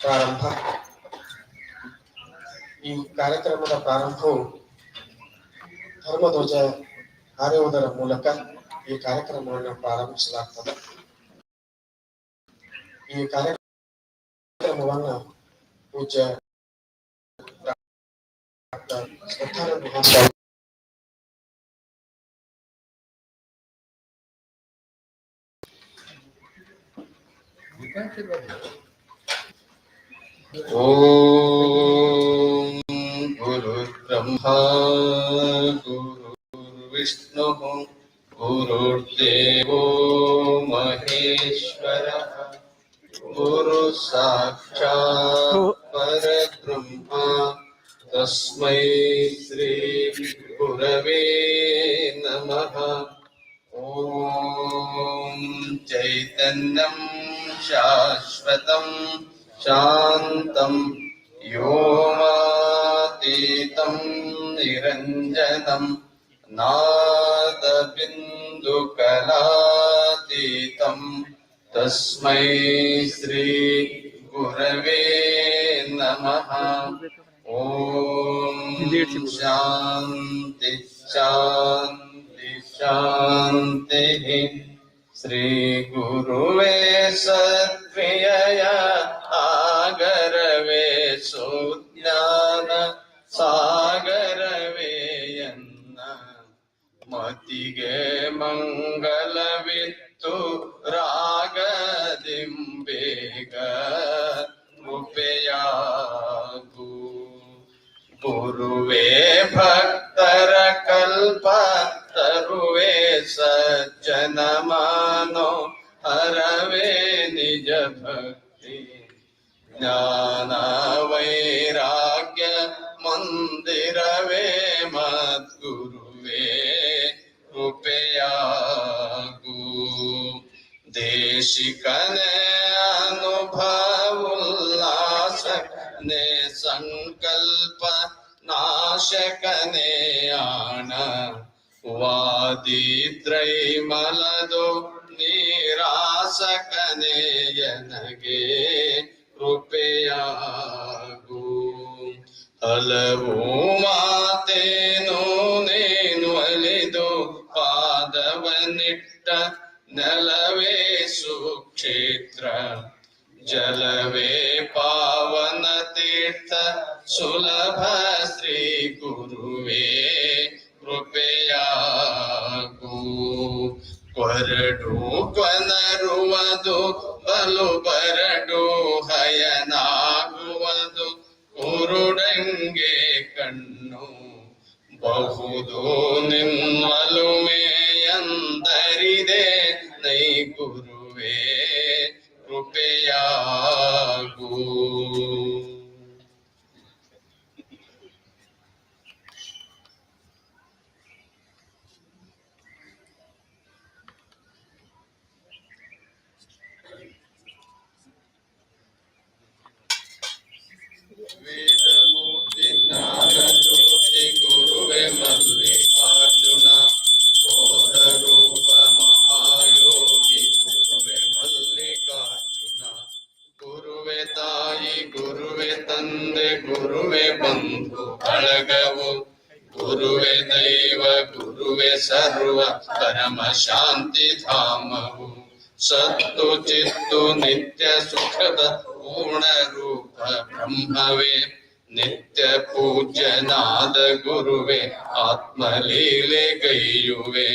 ಪ್ರಾರಂಭ ಈ ಕಾರ್ಯಕ್ರಮದ ಪ್ರಾರಂಭವು ಧರ್ಮಧ್ವಜ ಹಾರುವುದರ ಮೂಲಕ ಈ ಕಾರ್ಯಕ್ರಮವನ್ನು ಪ್ರಾರಂಭಿಸಲಾಗ್ತದೆ ಈ ಕಾರ್ಯಕ್ರಮವನ್ನು ಪೂಜ್ಯ ಡಾಕ್ಟರ್ ಶ್ರದ್ಧಾನಂದ ಮಹಾಸ್ವಾಮಿ ॐ गुरुर्ब्रह्मा, गुरुर्विष्णुः, गुरुर्देवो महेश्वरः। गुरु साक्षात् परब्रह्मा, तस्मै श्री गुरवे नमः। ॐ चैतन्यं शाश्वतं शान्तं व्योमातीतं निरञ्जनं नादबिन्दुकलातीतं तस्मै श्रीगुरवे नमः। ॐ शान्ति शान्ति शान्तिः। श्रीगुरुवे ಕ್ರಿಯೆಯ ಆಗರವೇ ಸುಜ್ಞಾನ ಸಾಗರವೇ ಎನ್ನ. ಮತಿಗೆ ಮಂಗಲವಿತ್ತು ರಾಗದಿಂಬೇಗ ಮುಪೆಯಾಗು ಗುರುವೇ ಭ भक्ति ज्ञान वैराग्य मन्दिरवे मद्गुरुवे कृपया देशिकने अनुभवोल्लास ने सङ्कल्प नाशकने आण ವಾದಿದ್ರೈಮಲದು ನೀರಾಸಕನೆಯನಗೆ ಕೃಪೆಯಾಗು. ಹಲವು ಮಾತೇನು ನೇನು ಅಲಿದು ಪಾದವನಿಟ್ಟ ನೆಲವೇ ಸುಕ್ಷೇತ್ರ. ಜಲವೇ ಪಾವನ ತೀರ್ಥ ಸುಲಭ ಶ್ರೀ ಗುರುವೇ. ಕೃಪೆಯಾಗು. ಕೊರಡು ಕೊನರುವುದು ಬಲು ಬರಡು ಹಯನಾಗುವುದು. ಕುರುಡಂಗೆ ಕಣ್ಣು ಬಹುದು ನಿಮ್ಮಲುಮೆಯಂದರಿದೆ ನೈ ಗುರುವೇ ಕೃಪೆಯಾಗು. ಪರಮ ಶಾಂತಿ ಧಾಮವು ಸತ್ತು ಚಿತ್ತು ನಿತ್ಯ ಸುಖದ ಪೂರ್ಣ ರೂಪ ಬ್ರಹ್ಮವೇ ನಿತ್ಯ ಪೂಜ್ಯನಾದ ಗುರುವೇ ಆತ್ಮಲೀಲೆ ಗೈಯುವೆ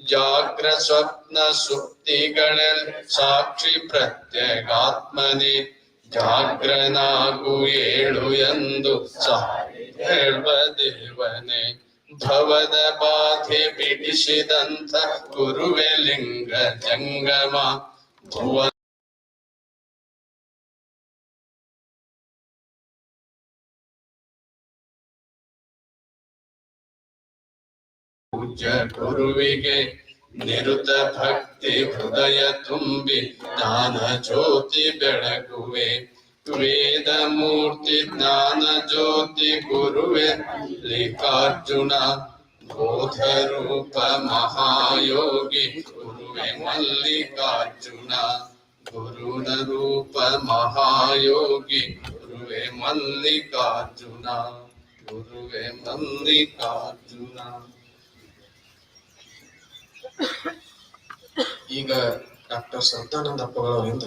ಜಾಗ್ರ ಸ್ವಪ್ನ ಸುಪ್ತಿಗಳಲ್ಲಿ ಸಾಕ್ಷಿ ಪ್ರತ್ಯಗಾತ್ಮನೆ ಜಾಗ್ರನಾಗು ಏಳು ಎಂದು ಸಾರಿ ಹೇಳುವ ದೇವನೇ ಭವದ ಬಾಧೆ ಬಿಡಿಸಿದಂಥ ಗುರುವೆ ಲಿಂಗ ಜಂಗಮ. ಭುವ ಪೂಜ್ಯ ಗುರುವಿಗೆ ನಿರುತ ಭಕ್ತಿ ಹೃದಯ ತುಂಬಿ ಜ್ಞಾನ ಜ್ಯೋತಿ ಬೆಳಗುವೆ. ವೇದ ಮೂರ್ತಿ ಜ್ಞಾನ ಜ್ಯೋತಿ ಗುರುವೆ ಲಿಕಾರ್ಜುನ ಬೋಧ ರೂಪ ಮಹಾಯೋಗಿ ಗುರುವೆ ಮಲ್ಲಿಕಾರ್ಜುನ ಗುರುನ ರೂಪ ಮಹಾಯೋಗಿ ಗುರುವೆ ಮಲ್ಲಿಕಾರ್ಜುನ ಗುರುವೆ ಮಲ್ಲಿಕಾರ್ಜುನ ಈಗ ಡಾಕ್ಟರ್ ಸಂತಾನಂದ ಅಪ್ಪಗಳವರಿಂದ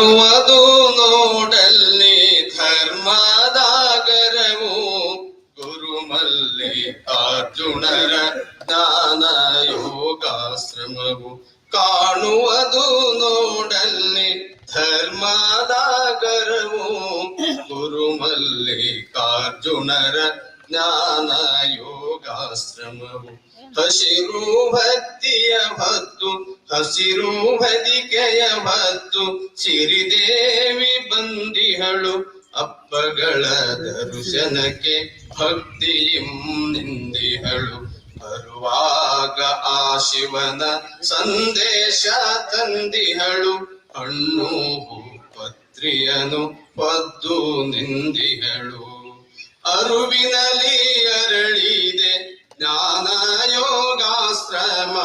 ಕಾಣುವುದು ನೋಡಲ್ಲಿ ಧರ್ಮದಾಗರವು ಗುರು ಮಲ್ಲಿಕಾರ್ಜುನರ ಜ್ಞಾನ ಯೋಗಾಶ್ರಮವು ಕಾಣುವುದು ನೋಡಲ್ಲಿ ಧರ್ಮದಾಗರವು ಗುರು ಮಲ್ಲಿಕಾರ್ಜುನರ ಜ್ಞಾನ ಯೋಗಾಶ್ರಮವು ಹಸಿರು ಭಕ್ತಿಯ ಹೊತ್ತು ಹಸಿರು ಹದಿಕೆಯ ಮತ್ತು ಸಿರಿದೇವಿ ಬಂದಿಹಳು ಅಪ್ಪಗಳ ದರ್ಶನಕ್ಕೆ ಭಕ್ತಿಯಿಂದಿಹಳು ಬರುವಾಗ ಆ ಶಿವನ ಸಂದೇಶ ತಂದಿಹಳು. ಹಣ್ಣು ಪತ್ರಿಯನು ಪದ್ದು ನಿಂದಿಹಳು. ಅರುವಿನಲ್ಲಿ ಅರಳಿದೆ ಜ್ಞಾನ ಯೋಗಾಶ್ರಮ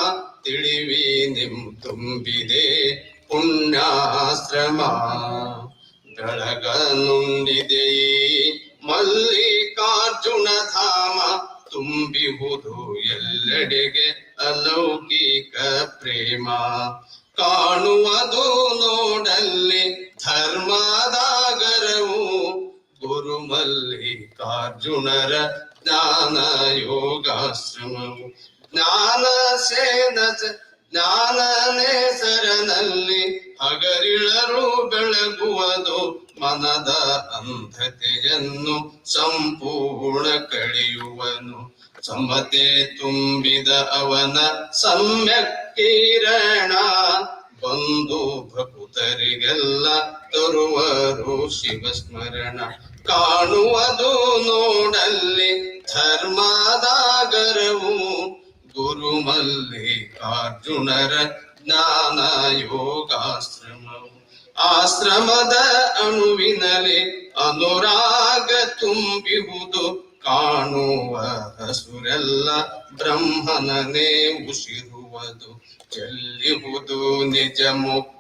ತಿಳಿವಿ ನಿಮ್ ತುಂಬಿದೆ ಪುಣ್ಯಾಶ್ರಮ. ಬೆಳಗ ನುಂಡಿದೆ ಮಲ್ಲಿಕಾರ್ಜುನ ಧಾಮ ತುಂಬಿಹುದು ಎಲ್ಲೆಡೆಗೆ ಅಲೌಕಿಕ ಪ್ರೇಮ. ಕಾಣುವುದು ನೋಡಲ್ಲಿ ಧರ್ಮದಾಗರವು ಗುರು ಮಲ್ಲಿಕಾರ್ಜುನರ ಜ್ಞಾನ ಯೋಗಾಶ್ರಮವು ಜ್ಞಾನ ಸೇನ ಜ್ಞಾನನೇ ಸರನಲ್ಲಿ ಹಗರಿಳರು ಬೆಳಗುವುದು ಮನದ ಅಂಧತೆಯನ್ನು ಸಂಪೂರ್ಣ ಕಳೆಯುವನು ಸಮತೆ ತುಂಬಿದ ಅವನ ಸಮ್ಯಕ್ ಕಿರಣ ಬಂದು ಭಕ್ತರಿಗೆಲ್ಲ ತರುವರು ಶಿವಸ್ಮರಣ. ಕಾಣುವುದು ನೋಡಲ್ಲಿ ಧರ್ಮದಾಗರವು. ಗುರುಮಲ್ಲಿ ಅರ್ಜುನರ ಜ್ಞಾನ ಯೋಗಾಶ್ರಮವು. ಆಶ್ರಮದ ಅಣುವಿನಲ್ಲಿ ಅನುರಾಗ ತುಂಬಿಹುದು ಕಾಣುವ ಹಸುರೆಲ್ಲ ಬ್ರಹ್ಮನನೇ ಉಸಿರುವುದು. ಚೆಲ್ಲಿಹುದು ನಿಜ ಮುಕ್ತಿ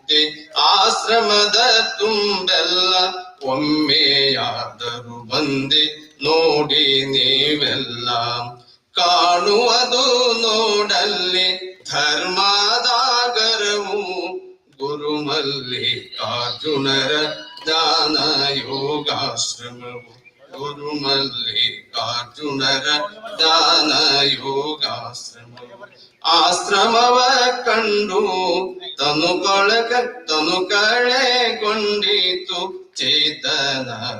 ಆಶ್ರಮದ ತುಂಬೆಲ್ಲ ಒಮ್ಮೆಯಾದರೂ ಬಂದೆ ನೋಡಿ ನೀವೆಲ್ಲ ಕಾಣುವುದು ನೋಡಲ್ಲಿ ಧರ್ಮದಾಗರವು ಗುರುಮಲ್ಲಿ ಅರ್ಜುನರ ಜ್ಞಾನ ಯೋಗಾಶ್ರಮವು. ಗುರು ಮಲ್ಲಿಕಾರ್ಜುನರ ಜ್ಞಾನ ಯೋಗಾಶ್ರಮವು ಆಶ್ರಮವ ಕಂಡು ತನು ಕೊಳಕ ತನು ಕಳೆಗೊಂಡಿತು ಚೇತನವನುಂಡು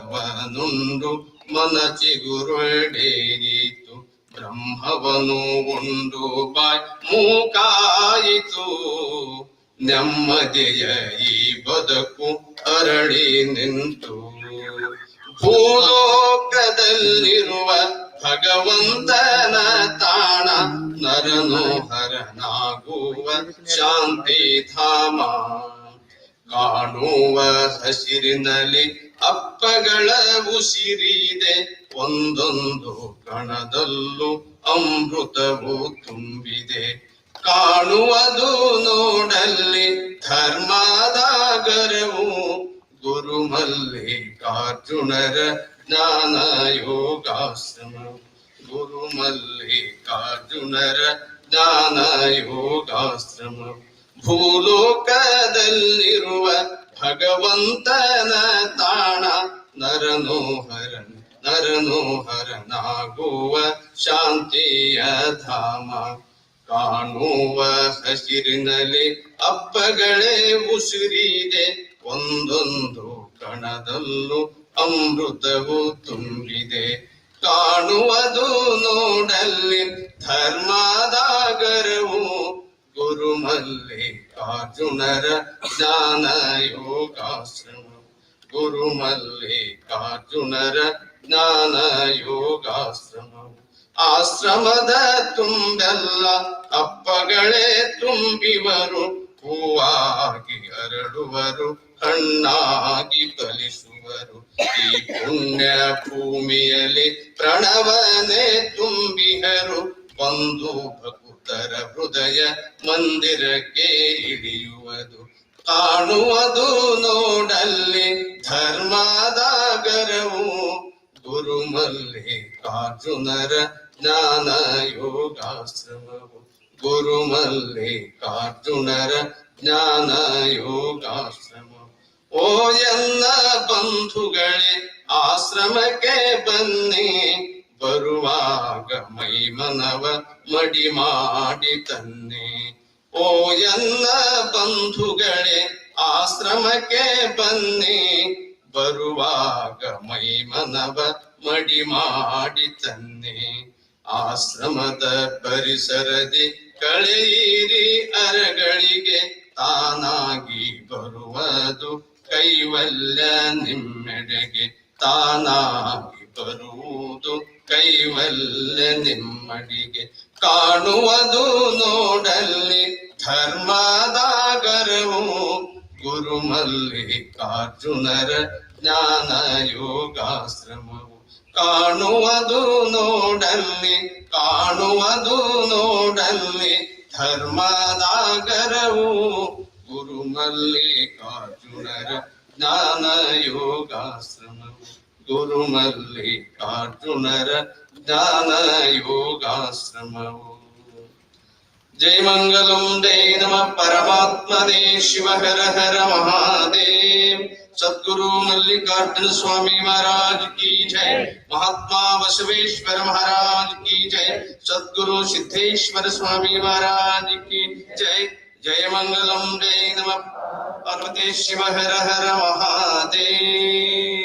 ಮನ ಚಿಗುರುಡೆಯಿತು ಬ್ರಹ್ಮವನು ಉಂಡು ಬಾಯ್ ಮೂಕಾಯಿತು ನೆಮ್ಮದಿಯ ಈ ಬದುಕು ಅರಳಿ ನಿಂತು ಭೂಲೋಕದಲ್ಲಿರುವ ಭಗವಂತನ ತಾಣ ನರನು ಹರನಾಗುವ ಶಾಂತಿ ಧಾಮ. ಕಾಣುವ ಹಸಿರಿನಲ್ಲಿ ಅಪ್ಪಗಳ ಉಸಿರಿದೆ, ಒಂದೊಂದು ಕಣದಲ್ಲೂ ಅಮೃತವು ತುಂಬಿದೆ. ಕಾಣುವುದು ನೋಡಲ್ಲಿ ಧರ್ಮದಾಗರವು ಗುರು ಮಲ್ಲಿಕಾರ್ಜುನರ ಜ್ಞಾನ ಯೋಗಾಶ್ರಮವು ಗುರು ಮಲ್ಲಿಕಾರ್ಜುನರ ಜ್ಞಾನ ಯೋಗಾಶ್ರಮ ಭೂಲೋಕದಲ್ಲಿರುವ ಭಗವಂತನ ತಾಣ ನರನು ಹರನ್ ನರನು ಹರನಾಗುವ ಶಾಂತಿಯ ಧಾಮ. ಕಾಣುವ ಹಸಿರಿನಲ್ಲಿ ಅಪ್ಪಗಳೇ ಉಸಿರಿದೆ ಒಂದೊಂದು ಕಣದಲ್ಲೂ ಅಮೃತವು ತುಂಬಿದೆ. ಕಾಣುವುದು ನೋಡಲ್ಲಿ ಧರ್ಮದಾಗರವು. ಗುರುಮಲ್ಲಿ ಅರ್ಜುನರ ಜ್ಞಾನ ಯೋಗಾಶ್ರಮ ಗುರುಮಲ್ಲಿಕಾರ್ಜುನರ ಜ್ಞಾನ ಯೋಗಾಶ್ರಮ ಆಶ್ರಮದ ತುಂಬೆಲ್ಲ ಅಪ್ಪಗಳೇ ತುಂಬಿವರು. ಹೂವಾಗಿ ಹರಡುವರು, ಹಣ್ಣಾಗಿ ಫಲಿಸುವರು. ಈ ಪುಣ್ಯ ಭೂಮಿಯಲ್ಲಿ ಪ್ರಣವನೆ ತುಂಬಿಹರು ಬಂದು ಭಕ್ತರ ಹೃದಯ ಮಂದಿರಕ್ಕೆ ಇಳಿಯುವುದು ಕಾಣುವುದು ನೋಡಲ್ಲಿ ಧರ್ಮದಾಗರವು ಗುರುಮಲ್ಲಿಕಾರ್ಜುನರ ಜ್ಞಾನ ಯೋಗಾಶ್ರಮವು ಗುರುಮಲ್ಲಿಕಾರ್ಜುನರ ಜ್ಞಾನ ಯೋಗಾಶ್ರಮ ಓ ಎಲ್ಲ ಬಂಧುಗಳೇ ಆಶ್ರಮಕ್ಕೆ ಬನ್ನಿ ಬರುವಾಗ ಮೈ ಮನವ ಮಡಿ ಮಾಡಿ ತನ್ನಿ ಓ ಎಲ್ಲ ಬಂಧುಗಳೇ ಆಶ್ರಮಕ್ಕೆ ಬನ್ನಿ ಬರುವಾಗ ಮೈ ಮನವ ಮಡಿ ಮಾಡಿ ತನ್ನಿ ಆಶ್ರಮದ ಪರಿಸರದಿ ಕಳೆಯಿರಿ ಅರಗಳಿಗೆ ತಾನಾಗಿ ಬರುವುದು ಕೈವಲ್ಯ ನಿಮ್ಮೆಡೆಗೆ ತಾನಾಗಿ ಬರುವುದು ಕೈವಲ್ಯ ನಿಮ್ಮಡಿಗೆ ಕಾಣುವುದು ನೋಡಲ್ಲಿ ಧರ್ಮದಾಗರವು ಗುರುಮಲ್ಲಿಕಾರ್ಜುನರ ಜ್ಞಾನ ಯೋಗಾಶ್ರಮವು ಕಾಣುವುದು ನೋಡಲ್ಲಿ ಕಾಣುವುದು ನೋಡಲ್ಲಿ ಧರ್ಮದಾಗರವು ಗುರುಮಲ್ಲಿಕಾರ್ಜುನರ ಜ್ಞಾನ ಯೋಗಾಶ್ರಮವು ಗುರುಮಲ್ಲಿಕಾರ್ಜುನರ ಜ್ಞಾನ ಯೋಗಾಶ್ರಮವು ಜೈ ಮಂಗಲಂ ಜೈ ನಮ ಪರಮಾತ್ಮನೇ ಶಿವ ಹರ ಹರ ಮಹಾದೇವ್ सदगुरु मल्लिकार्जुन स्वामी महाराज की जय। महात्मा बसवेश्वर महाराज की जय। सदगुरु सिद्धेश्वर स्वामी महाराज की जय। जय मंगलम जय नम। पार्वती शिव हर हर महादेव।